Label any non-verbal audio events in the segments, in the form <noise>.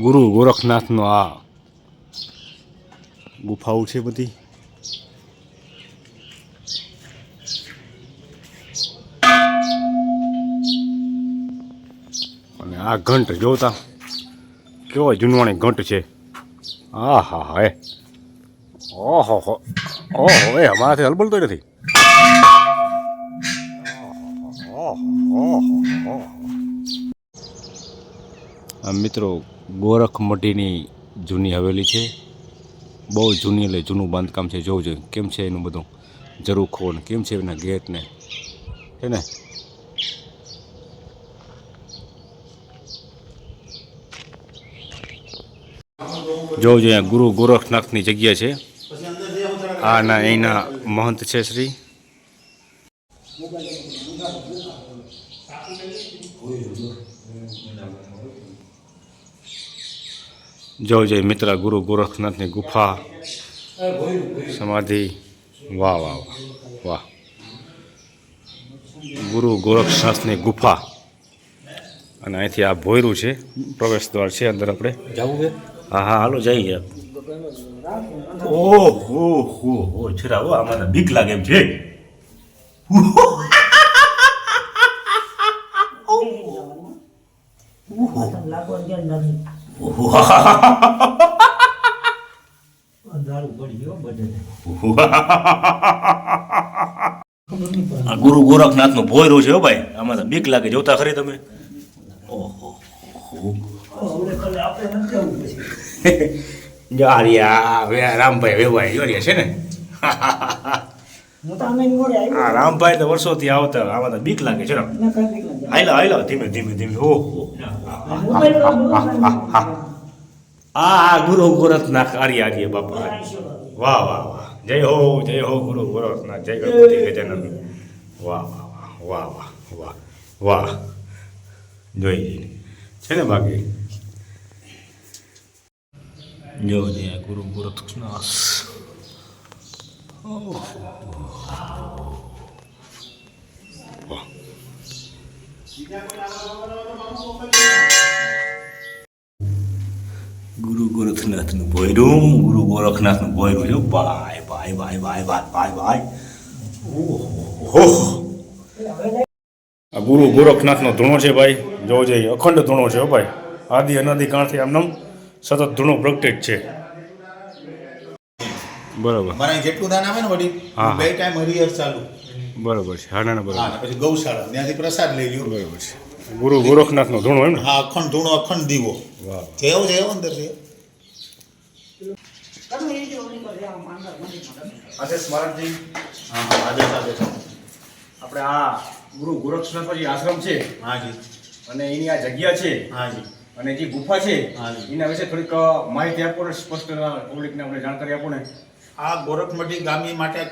ગુરુ ગોરખનાથનો આ ગુફાઓ છે બધી. અને આ ઘંટ જોતા કેવો જૂનવાણી ઘંટ છે. આ હા. હા એ ઓહો, હો. ઓહો, એ અમારાથી હલબલતો નથી. મિત્રો ગોરખ મઢીની જૂની હવેલી છે. બહુ જૂની એટલે જૂનું બાંધકામ છે, જોવું જોઈએ. કેમ છે એનું બધું? જરૂખો ને કેમ છે એના ગેટને છે ને? જોવું જોઈએ ગુરુ ગોરખનાથની જગ્યા છે. આ ના અહીંના મહંત છે શ્રી. જોવું જય મિત્ર ગુરુ ગોરખનાથની ગુફા સમાધિ. વાહ વાહ વાહ વાહ. ગુરુ ગોરખનાથની ગુફા. અને અહીંથી આ ભોયરું છે પ્રવેશ દ્વાર છે અંદર આપણે. જવું હા હા હાલો જઈએ. ઓહ હો હો હો છરા આમાં બીક લાગે એમ છે. અંધારું ગોરખનાથ નો <laughs> ગુરુ ભોયરું છે હો ભાઈ. આમાં તો બીક લાગે. જોતા ખરી તમે? ઓહો. <laughs> જો આર્યા રામભાઈ વેવાય જો છે ને. <laughs> હા રામભાઈ તો વર્ષોથી આવતા આમાં તો બીક લાગે છે. હાઈલા હાઈલા ધીમે ધીમે ધીમે. ઓહો. આ ગુરુ ગોરખના કાર્ય આર્ય બાપા. વાહ વાહ વાહ. જય હો જય હો ગુરુ ગોરખના જય ગણપતિ ગજાનંદ વાહ વાહ વાહ વાહ વાહ વાહ. જોઈ જઈને છે ને બાકી? જો, જે આ ગુરુ ગોરખનાથ. ઓહ. વાહ. ગુરુ ગોરખનાથનું ભોયરું ગુરુ ગોરખનાથનું ભોયરું જો ભાઈ ભાઈ ભાઈ ભાઈ ભાઈ ભાઈ ભાઈ. ઓહો આ ગુરુ ગોરખનાથનો ધૂણો છે ભાઈ. જોવો જોઈએ અખંડ ધૂણો છે હો ભાઈ. આદિ અનાદિ કાળથી આમનામ સતત ધૂણો પ્રગટેજ છે. બરાબર. અમારે જેટલું દાન આવે ને વડી હા. બે ટાઈમ હરિહર ચાલુ. બરાબર છે. હા ના ના બરાબર. પછી ગૌશાળા ત્યાંથી પ્રસાદ લઈ લ્યો. બરાબર છે. ગુરુ ગોરખનાથનો ધૂણો એમ હા અખંડ ધૂણો અખંડ દીવો. કેવો જેવો એવો અંદર છે? આદેશ મહારાજજી હા હા આદેશ આદેશ આપણે આ ગુરુ ગોરખનાથજી આશ્રમ છે હાજી અને એની આ જગ્યા છે હાજી અને જે ગુફા છે હા. એના વિશે થોડીક માહિતી આપો ને સ્પષ્ટ પબ્લિકને આપણે જાણકારી આપો ને. આ ગોરખમઢી ગામી માટે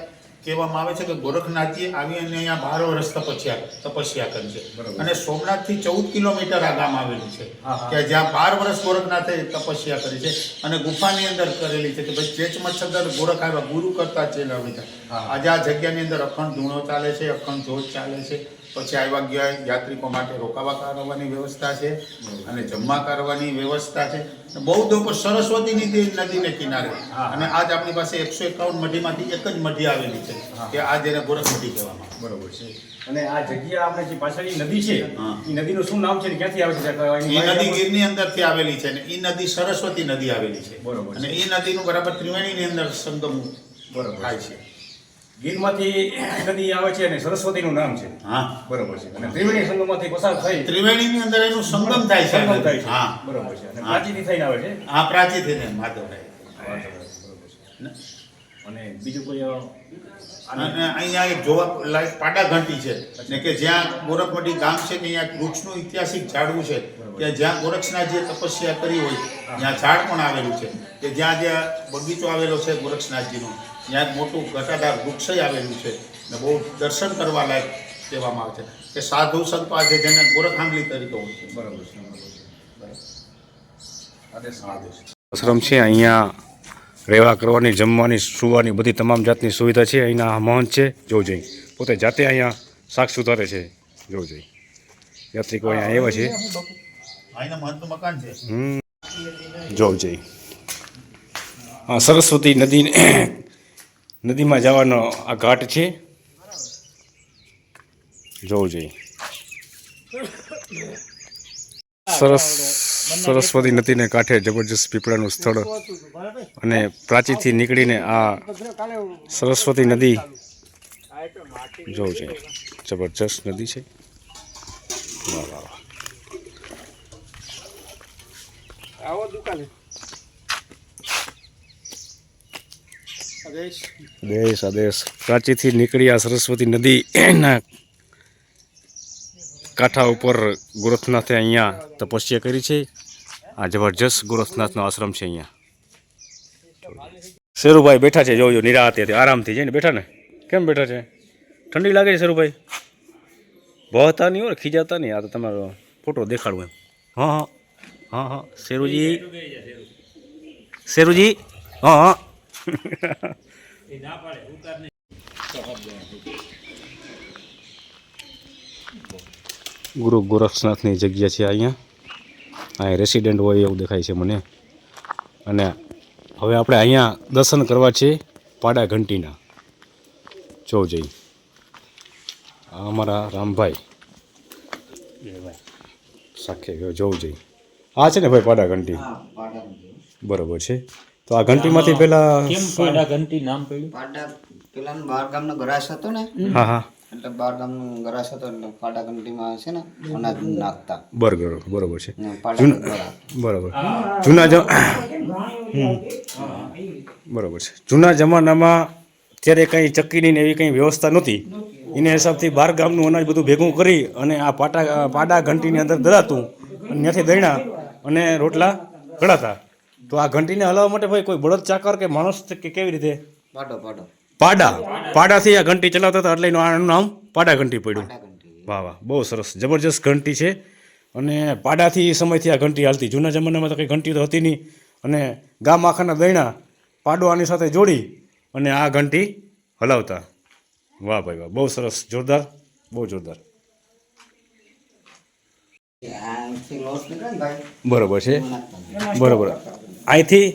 કહેવામાં આવે છે કે ગોરખનાથજી આવી અને અહીંયા બાર વર્ષ તપસ્યા તપસ્યા કરી છે. અને સોમનાથથી ચૌદ કિલોમીટર આ ગામ આવેલું છે. કે જ્યાં બાર વર્ષ ગોરખનાથે તપસ્યા કરી છે અને ગુફાની અંદર કરેલી છે કે ભાઈ ચેચ મચ્છર ગોરખ આવ્યા ગુરુ કરતા ચેલા આજે આ જગ્યાની અંદર અખંડ ધૂણો ચાલે છે અખંડ જોત ચાલે છે. પછી આવ્યા ગયા યાત્રિકો માટે રોકાવા કરવાની વ્યવસ્થા છે અને જમવા કરવાની વ્યવસ્થા છે. બૌદ્ધો પર સરસ્વતીની નદીને કિનારે. અને આજ આપણી પાસે એકસો એકાવન મઢીમાંથી એક જ મઢી આવેલી છે કે આ જેને ગોરખ મઢી કહેવામાં. બરોબર છે. અને આ જગ્યા આપણે જે પાછળની નદી છે એ નદીનું શું નામ છે ને ક્યાંથી આવે છે? એ નદી ગીરની ગીરની અંદરથી આવેલી છે ને એ નદી સરસ્વતી નદી આવેલી છે. બરોબર અને એ નદીનું બરાબર ત્રિવેણીની અંદર સંગમ બરોબર થાય છે. ગીરમાંથી નદી આવે છે અને સરસ્વતીનું નામ છે. હા. બરોબર છે. અને ત્રિવેણી સંગમમાંથી પસાર થઈ ત્રિવેણીની અંદર એનું સંગમ થાય છે. સંગમ થાય છે. હા. બરોબર છે. અને. પ્રાચીથી થઈને આવે છે? હા પ્રાચી થઈને માધવરાય બરોબર છે. અને બીજું કોઈ અને અહીંયા એક જોવા લાયક પાડા ઘંટી છે ને કે જ્યાં ગોરખમઢી ગામ છે કે અહીંયા વૃક્ષનું ઐતિહાસિક ઝાડવું છે. કે જ્યાં ગોરક્ષનાથજીએ તપસ્યા કરી હોય ત્યાં ઝાડ પણ આવેલું છે. કે જ્યાં જ્યાં બગીચો આવેલો છે ગોરક્ષનાથજીનો. ત્યાં એક મોટું ઘટાદાર વૃક્ષય આવેલું છે ને બહુ દર્શન કરવા લાયક કહેવામાં આવે છે. કે સાધુ સંતો આજે જેને ગોરખાંગલી તરીકે ઓળખે બરોબર છે આશ્રમ છે અહીંયા રહેવા કરવાની જમવાની સુવાની બધી તમામ જાતની સુવિધા છે. અહીંના મહંત છે જોજઈ પોતે જાતે અહીંયા શાક સુધારે છે જોજઈ યાત્રિકો અહીંયા આવ્યા છે. મકાન છે. જોવું જોઈએ. જઈ સરસ્વતી નદી નદીમાં જવાનો આ ઘાટ છે? જોવું જોઈએ. સરસ, સરસ્વતી નદીને કાંઠે જબરજસ્ત પીપળાનું સ્થળ અને પ્રાચીથી નીકળીને આ સરસ્વતી નદી જોવું જોઈએ. જબરજસ્ત નદી છે. આવો વાહ દેશ આદેશ પ્રાચીથી નીકળી આ સરસ્વતી નદીના કાંઠા ઉપર ગોરખનાથે અહીંયા તપસ્યા કરી છે. આ જબરજસ્ત ગોરખનાથનો આશ્રમ છે અહીંયા. શેરુભાઈ બેઠા છે, જોજો, નિરાતે આરામથી જઈને બેઠા ને. કેમ બેઠા છે? ઠંડી લાગે છે શેરુભાઈ? બહતા નહીં હોય, ખીજાતા નહીં. આ તો તમારો ફોટો દેખાડવો એમ. હા હા. હા હા. શેરુજી. શેરુજી. હા હા. ગુરુ ગોરક્ષનાથની જગ્યા છે અહીંયા. અહીં રેસિડેન્ટ હોય એવું દેખાય છે મને. અને હવે આપણે અહીંયા દર્શન કરવા છે પાડા ઘંટીના. જો જઈ. આ અમારા રામભાઈ. સાખે ગયો જોવું જઈ. આ છે ને ભાઈ પાડા ઘંટી. બરોબર છે. તો આ ઘંટીમાંથી પેલા કેમ પાડા ઘંટી નામ પડ્યું? પાડા પેલાનો બાર ગામનો ગરાસ હતો ને હા હા. એટલે બાર ગામનું ગરાસ હતો એટલે પાડા ઘંટીમાં છે ને અનાજ નાખતા. બરોબર બરોબર છે. બરોબર. જૂના બરોબર છે. જૂના જમાનામાં ત્યારે કંઈ ચક્કીની ને એવી કંઈ વ્યવસ્થા નહોતી. એના હિસાબથી બાર ગામનું અનાજ બધું ભેગું કરી અને આ પાટા પાડા ઘંટીની અંદર દળાતું અને ત્યાંથી દયણા અને રોટલા ગળાતા. તો આ ઘંટીને હલાવવા માટે ભાઈ કોઈ બળદ ચાકર કે માણસ કે કેવી રીતે? પાડો પાડો. પાડા. પાડાથી આ ઘંટી ચલાવતા હતા એટલે એનું આનું નામ પાડા ઘંટી પડ્યું. વાહ વાહ બહુ સરસ જબરજસ્ત ઘંટી છે. અને પાડાથી એ સમયથી આ ઘંટી હાલતી. જૂના જમાનામાં તો કંઈ ઘંટી તો હતી નહીં. અને ગામ આખાના દૈણા પાડો આની સાથે જોડી અને આ ઘંટી હલાવતા. વાહ ભાઈ વાહ બહુ સરસ જોરદાર બહુ જોરદાર. બરોબર છે. બરોબર. અહીંથી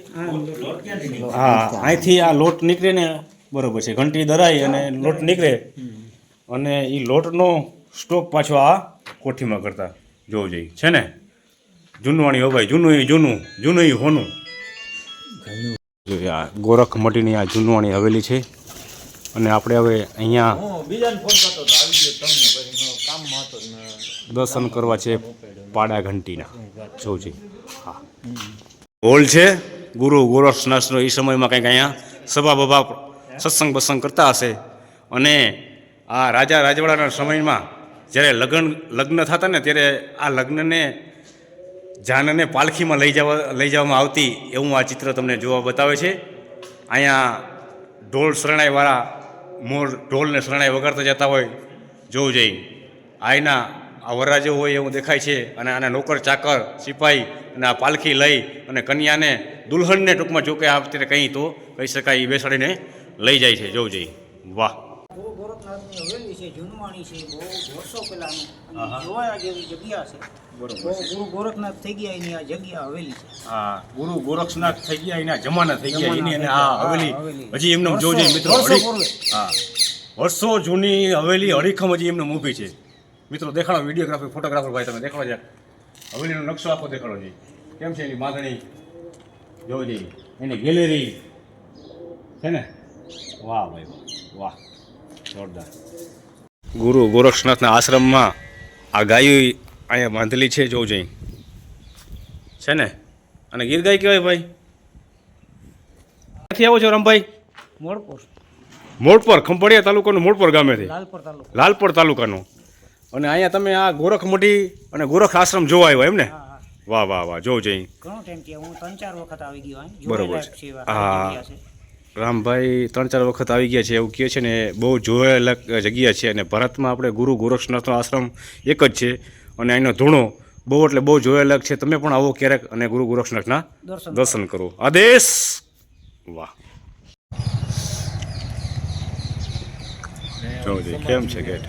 હા. અહીંથી આ લોટ નીકળે ને બરોબર છે. ઘંટી દરાઈ અને લોટ નીકળે. અને એ લોટનો સ્ટોક પાછો આ કોઠીમાં કરતા જોવું જોઈએ. છે ને? જૂનવાણી હો ભાઈ જૂનું એ જૂનું જૂનું એ હોનું. જોઈએ આ ગોરખ મટીની આ જૂનવાણી હવેલી છે. અને આપણે હવે અહીંયા દર્શન કરવા છે પાડા ઘંટીના. જોવું જોઈએ. હા. હોલ છે. ગુરુ ગોરખનાથનો એ સમયમાં કંઈક અહીંયા સભા બભા સત્સંગ બસંગ કરતા હશે. અને આ રાજા રાજવાડાના સમયમાં જ્યારે લગ્ન લગ્ન થતા ને ત્યારે આ લગ્નને, જાનને પાલખીમાં લઈ જવા, લઈ જવામાં આવતી એવું આ ચિત્ર તમને જોવા બતાવે છે. અહીંયા ઢોલ શરણાઈવાળા મોર ઢોલને શરણાઈ વગાડતા જતા હોય. જોવું જોઈએ. આયના આ વરરાજો હોય એવું દેખાય છે અને આના નોકર ચાકર સિપાઈ અને આ પાલખી લઈ અને કન્યાને દુલ્હનને ટૂંકમાં જો કે આ અત્યારે કંઈ તો કહી શકાય એ બેસાડીને લઈ જાય છે. જોવું જઈ. વાહ. હવેલી છે જૂનવાણી છે બહુ વર્ષો પહેલાની. જોવા જેવી જગ્યા છે. ગુરુ ગોરખનાથ થઈ ગયા એની આ જગ્યા હવેલી છે. હા ગુરુ ગોરક્ષનાથ થઈ ગયા એના જમાના થઈ ગયા એની અને આ હવેલી. હજી એમને જોજે મિત્રો. હા. વર્ષો જૂની હવેલી હરીખમ હજી એમને ઊભી છે. મિત્રો દેખાડો વિડીયોગ્રાફી ફોટોગ્રાફર ભાઈ તમે દેખાડો જરાક. હવેલીનો નકશો આખો દેખાડો છે કેમ છે એની બાંધણી જોવો જઈએ. એની ગેલેરી છે ને? વાહ ભાઈ વાહ વાહ. જોરદાર. ગુરુ ગોરક્ષનાથના આશ્રમમાં આ ગાયો અહીંયા બાંધેલી છે જોવું જઈ છે ને? અને ગીર ગાય કહેવાય ભાઈ? ક્યાંથી આવો છો રામભાઈ? મોડપુર. મોડપર ખંભાળિયા તાલુકાનું મોડપર ગામેથી? લાલપર તાલુકો. લાલપર તાલુકાનું. અને અહીંયા તમે આ ગોરખ મઢી અને ગોરખ આશ્રમ જોવા આવ્યો એમ ને? વાહ વાહ વાહ. જોવું જઈ ઘણો ટાઈમ થયો. હું ત્રણ ચાર વખત આવી ગયો અહીં. બરોબર છે. હા. રામભાઈ ત્રણ ચાર વખત આવી ગયા છે એવું કહે છે ને બહુ જોયેલા જગ્યા છે અને ભારતમાં આપણે ગુરુ ગોરક્ષનાથનો આશ્રમ એક જ છે અને અહીંનો ધૂણો બહુ એટલે બહુ જોયેલા છે. તમે પણ આવો ક્યારેક અને ગુરુ ગોરક્ષનાથના દર્શન દર્શન કરો. આદેશ! વાહ. જોવું જોઈએ કેમ છે ગેટ?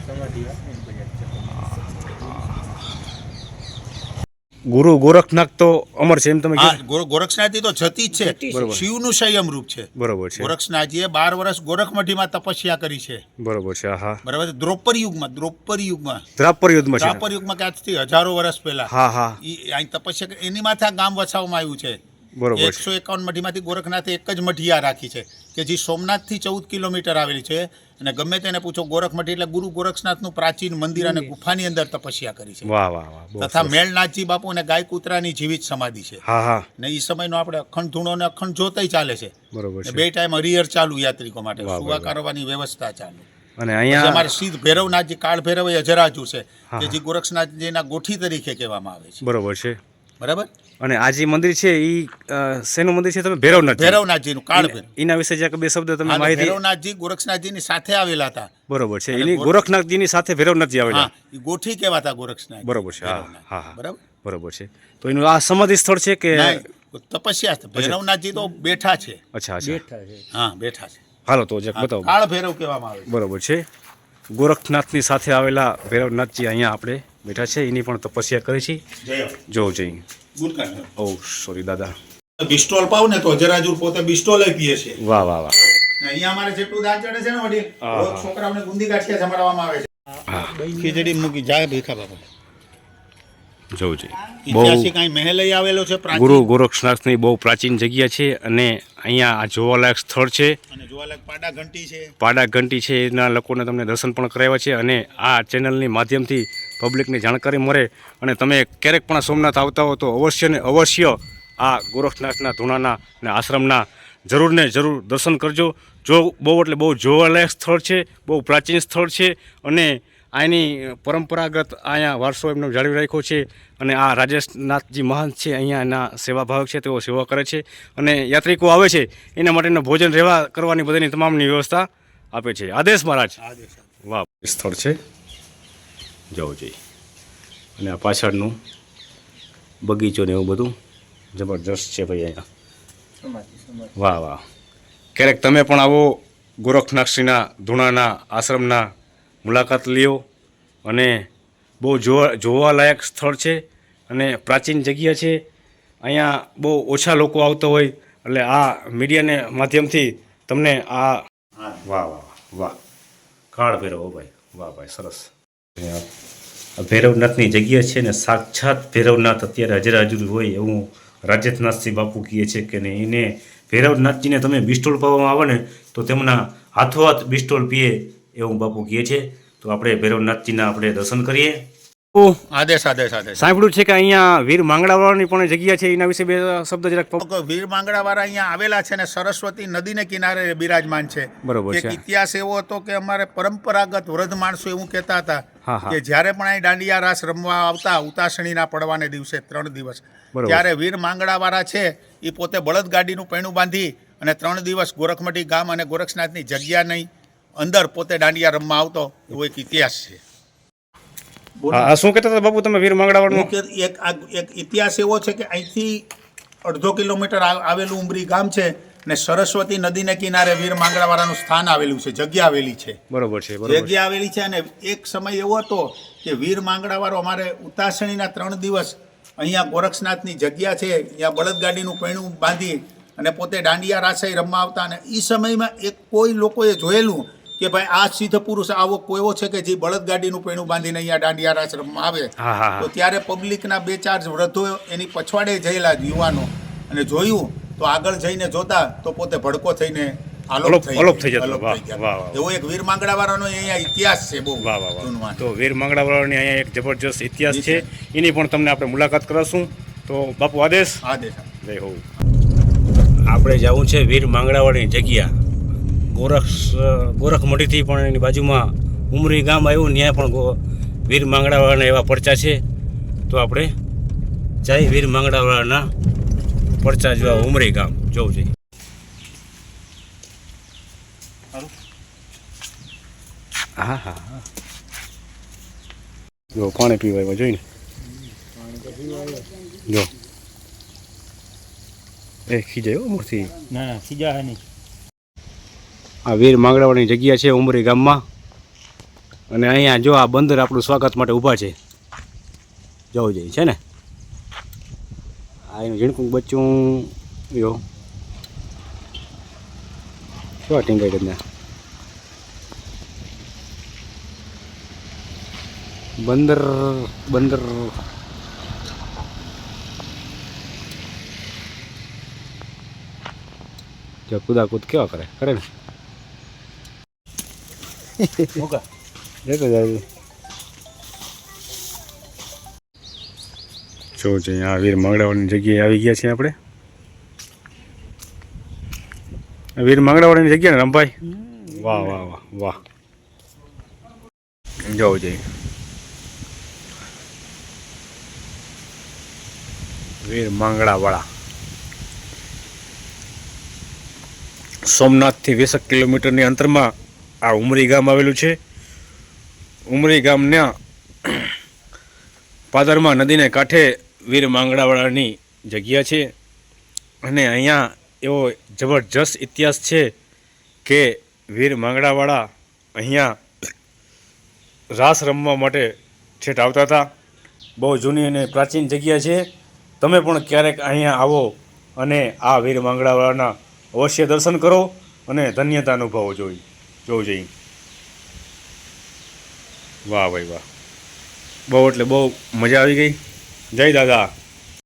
ગુરુ ગોરખનાથ તો અમર છે એમ તમે હા કીધું ગોર- ગોરક્ષનાથજી તો જતી છે. શિવનું સંયમ રૂપ છે. બરોબર છે. ગોરક્ષનાથજીએ બાર વર્ષ ગોરખમઠીમાં તપસ્યા કરી છે. બરોબર છે હા બરાબર દ્રૌપર યુગમાં દ્રૌપર યુગમાં. દ્રાપર છે. દ્રાપર યુગમાં કે આજથી હજારો વર્ષ પહેલા. હા હા. અહીં તપસ્યા એની માથે આ ગામ વસાવવામાં આવ્યું છે. બરોબર એકસો એકાવન મઠીમાંથી ગોરખનાથે એક જ મઠિયા રાખી છે કે જે સોમનાથથી ચૌદ કિલોમીટર આવેલી છે અને ગમે તેને પૂછો ગોરખમઠી એટલે ગુરુ ગોરખનાથનું પ્રાચીન મંદિર અને ગુફાની અંદર તપસ્યા કરી છે. વાહ વાહ વાહ તથા મેળનાથજી બાપુ અને ગાય કૂતરાની જીવિત સમાધિ છે. ને એ સમયનો આપણે અખંડ ધૂણો અને અખંડ જોતય ચાલે છે. બરોબર બે ટાઈમ હરિહર ચાલુ યાત્રિકો માટે. સુવા વાહ. વ્યવસ્થા ચાલુ. અને અહીંયા અમારે સિદ્ધ ભૈરવનાથજી કાળ ભૈરવ એ અજરાજુ છે કે જે ગોરખનાથજીના ગોઠી તરીકે કહેવામાં આવે છે. બરોબર છે. બરાબર? અને આ જે મંદિર છે એ શેનું મંદિર છે તમે? ભૈરવનાથ ભૈરવનાથજીનું કાળ ભૈરવ એના વિશે જે બે શબ્દ તમે માહિતી ભૈરવનાથજી ગોરખનાથજીની સાથે આવેલા હતા. બરોબર છે. એની ગોર- ગોરખનાથજીની સાથે ભૈરવનાથજી આવેલા. એ ગોઠી કહેવાતા ગોરખનાથ બરોબર છે. હા હા હા. બરાબર? બરોબર છે. તો એનું આ સમાધિ સ્થળ છે કે તપસ્યા છે. ભૈરવનાથજી તો બેઠા છે. અચ્છા અચ્છા. હા બેઠા છે. હાલો તો જક બતાવો. કાળ ભૈરવ કહેવામાં આવે બરોબર છે. ગોરખનાથની સાથે આવેલા ભૈરવનાથજી અહીંયા આપણે બેઠા છે. એની પણ તપસ્યા કરી છે. જય જો જઈ ઓ સોરી દાદા. બિસ્ટોલ પાવ ને તો જરાજુર પોતે બિસ્ટોલ પીએ છે. વાહ વાહ વાહ. અહીંયા અમારે જેટલું દાન ચડે છે ને વડીલ છોકરાઓને ગુંદી ગાંઠિયા જમાડવામાં આવે છે. ખીચડી મૂકી જાય ભીખા બાબા જોઉં જોઈએ. બહુ કાંઈ મહેલ ય આવેલો છે ગુરુ ગોરક્ષનાથની બહુ પ્રાચીન જગ્યા છે અને અહીંયા આ જોવાલાયક સ્થળ છે. જોવાલાયક પાડા ઘંટી છે. પાડા ઘંટી છે એના લોકોને તમને દર્શન પણ કરાવ્યા છે અને આ ચેનલની માધ્યમથી પબ્લિકની જાણકારી મળે અને તમે ક્યારેક પણ સોમનાથ આવતા હો તો અવશ્ય ને અવશ્ય આ ગોરખનાથના ધૂણાના અને આશ્રમના જરૂર ને જરૂર દર્શન કરજો. જો બહુ એટલે બહુ જોવાલાયક સ્થળ છે બહુ પ્રાચીન સ્થળ છે અને આની પરંપરાગત અહીંયા વારસો એમનો જાળવી રાખ્યો છે અને આ રાજેશનાથજી મહાન છે અહીંયા એના સેવાભાવક છે તેઓ સેવા કરે છે અને યાત્રિકો આવે છે એના માટેનું ભોજન રહેવા કરવાની બધાની તમામની વ્યવસ્થા આપે છે. આદેશ મહારાજ. વાહ. સ્થળ છે. જવું જોઈએ અને આ પાછળનું બગીચો ને એવું બધું જબરજસ્ત છે ભાઈ અહીંયા. વાહ વાહ. ક્યારેક તમે પણ આવો ગોરખનાથશ્રીના ધૂણાના આશ્રમના મુલાકાત લ્યો અને બહુ જોવા, જોવાલાયક સ્થળ છે અને પ્રાચીન જગ્યા છે. અહીંયા બહુ ઓછા લોકો આવતા હોય એટલે આ મીડિયાને માધ્યમથી તમને આ વાહ વાહ વાહ કાળ ભૈરવ ભાઈ. વાહ, ભાઈ, સરસ. ભૈરવનાથની જગ્યા છે ને સાક્ષાત ભૈરવનાથ અત્યારે હાજર હાજર હોય એવું રાજેશનાથસિંહ બાપુ કહે છે કે ને એને ભૈરવનાથજીને તમે બિસ્ટોલ પાવામાં આવે ને તો તેમના હાથોહાથ બિસ્ટોલ પીએ એવું બાપુ કહે છે તો આપણે ભૈરવનાથજીના આપણે દર્શન કરીએ આદેશ આદેશ આદેશ સાંભળ્યું છે કે અહીંયા વીર માંગડાવાળાની પણ જગ્યા છે એના વિશે બે શબ્દ જરાક વીર માંગડાવાળા અહીંયા આવેલા છે ને સરસ્વતી નદીને કિનારે બિરાજમાન છે બરોબર છે. ઇતિહાસ એવો હતો કે અમારે પરંપરાગત વૃદ્ધ માણસો એવું કહેતા હતા. કે જ્યારે પણ અહીં દાંડિયા રાસ રમવા આવતા ઉતાસણીના પડવાને દિવસે ત્રણ દિવસ. ત્યારે વીર માંગડાવાળા છે એ પોતે બળદગાડીનું પૈણું બાંધી અને ત્રણ દિવસ ગોરખમટી ગામ અને ગોરખનાથની જગ્યા નહીં અંદર પોતે દાંડિયા રમવા આવતો એવો એક ઇતિહાસ છે. શું કહેતા હતા બાપુ તમે વીર માંગડાવાળાનું મુખ્ય એક એક ઇતિહાસ એવો છે કે અહીંથી અડધો કિલોમીટર આવેલું ઉમરી ગામ છે ને સરસ્વતી નદીને કિનારે વીર માંગડાવાળાનું સ્થાન આવેલું છે જગ્યા આવેલી છે. બરોબર છે જગ્યા આવેલી છે અને એક સમય એવો હતો કે વીર માંગડાવાળો અમારે ઉતાસણીના ત્રણ દિવસ અહીંયા ગોરક્ષનાથની જગ્યા છે અહીંયા બળદગાડીનું પૈણું બાંધી અને પોતે દાંડિયા રાસાઈ રમવા આવતા અને એ સમયમાં એક કોઈ લોકોએ જોયેલું કે ભાઈ આ સિદ્ધ પુરુષ આવો કોઈ એવો છે કે જે બળદગાડીનું પૈણું બાંધીને અહીંયા દાંડિયા આશ્રમમાં આવે. તો ત્યારે પબ્લિકના બે ચાર વૃદ્ધો એની પછવાડે જયેલા યુવાનો. અને જોયું તો આગળ જઈને જોતા તો પોતે ભડકો થઈને અલોપ- થઈ જતો. એવો એક વીર માંગડાવાળાનો અહીંયા ઇતિહાસ છે બહુ વાહ વાહ વાહ. તો વીર માંગડાવાળાની અહીંયા એક જબરજસ્ત ઇતિહાસ છે. એની પણ તમને આપણે મુલાકાત કરાવશું. તો બાપુ આદેશ. આદેશ. જય હો. આપણે જવું છે વીર માંગડાવાળાની જગ્યા. ગોરખ ગોરખમઢીથી પણ એની બાજુમાં ઉમરી ગામ આવ્યું ત્યાં પણ વીર માંગડાવાળાના એવા પડચા છે. તો આપણે જય વીર માંગડાવાળાના પરચા જોવા ઉમરી ગામ જોવું જોઈએ. હા હા હા. જો પાણી પીવા આવ્યા જોઈને. જો. એ ખીજાયો મૂર્તિ. ના ના સીજા નહીં. આ વીર માંગડાવાળાની જગ્યા છે ઉમરી ગામમાં. અને અહીંયા જો આ બંદર આપણું સ્વાગત માટે ઊભા છે. જવું જોઈએ, છે ને? આ એનું ઝીણકું બચ્ચું, યો. શું ટીંગાઈ તમને બંદર બંદર. જો કુદા કૂદ કેવા કરે? કરે ને? દેખો જાય જો છે આ વીર મંગળાવાળાની જગ્યાએ આવી ગયા છીએ આપણે. વીર મંગળાવાળાની જગ્યા ને રમભાઈ? વાહ વાહ વાહ વાહ. જવું જઈએ વીર મંગળાવાળા સોમનાથથી વીસેક કિલોમીટરની અંતરમાં આ ઉમરી ગામ આવેલું છે. ઉમરી ગામના પાદરમાં નદીને કાંઠે વીર માંગડાવાળાની જગ્યા છે. અને અહીંયા એવો જબરજસ્ત ઇતિહાસ છે કે વીર માંગડાવાળા અહીંયા રાસ રમવા માટે છેટ આવતા હતા. બહુ જૂની અને પ્રાચીન જગ્યા છે. તમે પણ ક્યારેક અહીંયા આવો અને આ વીર માંગડાવાળાના અવશ્ય દર્શન કરો અને ધન્યતા અનુભવો જોઈ જોવું જોઈએ વાહ ભાઈ વાહ. બહુ એટલે બહુ મજા આવી ગઈ. જય દાદા.